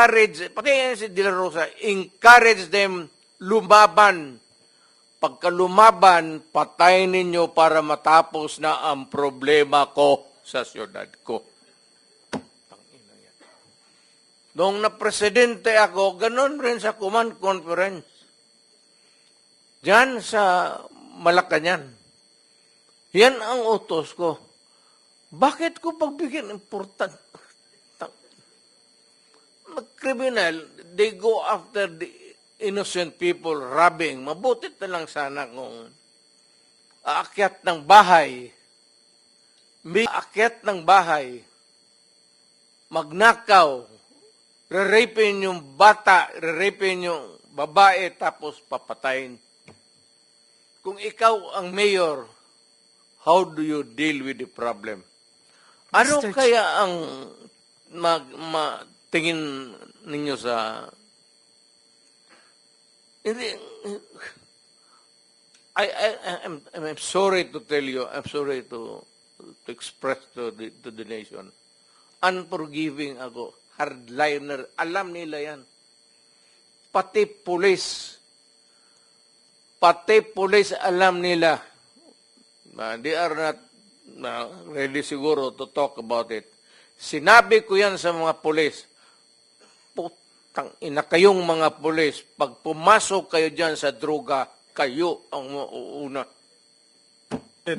encourage, pati si De La Rosa, encourage them lumaban. Pagka lumaban, patayin ninyo para matapos na ang problema ko sa syudad ko. Noong na-presidente ako, ganun rin sa command conference. Diyan sa Malacanang. Yan ang utos ko. Bakit ko pagbigyan important? Mag-criminal, they go after the innocent people robbing. Mabutit na lang sana kung aakyat ng bahay, may aakyat ng bahay, magnakaw, re-rapin yung bata, re-rapin yung babae, tapos papatayin. Kung ikaw ang mayor, how do you deal with the problem? Ano Mr. Kaya ang mag, ma, tingin ninyo sa hindi I, I, I'm, I'm sorry to tell you, I'm sorry to to express to the, to the nation. Unforgiving ako. Hardliner. Alam nila yan. Pati pulis. Pati pulis alam nila. Uh, they are not uh, ready siguro to talk about it. Sinabi ko yan sa mga pulis. Putang ina kayong mga pulis, pag pumasok kayo dyan sa droga, kayo ang mauuna.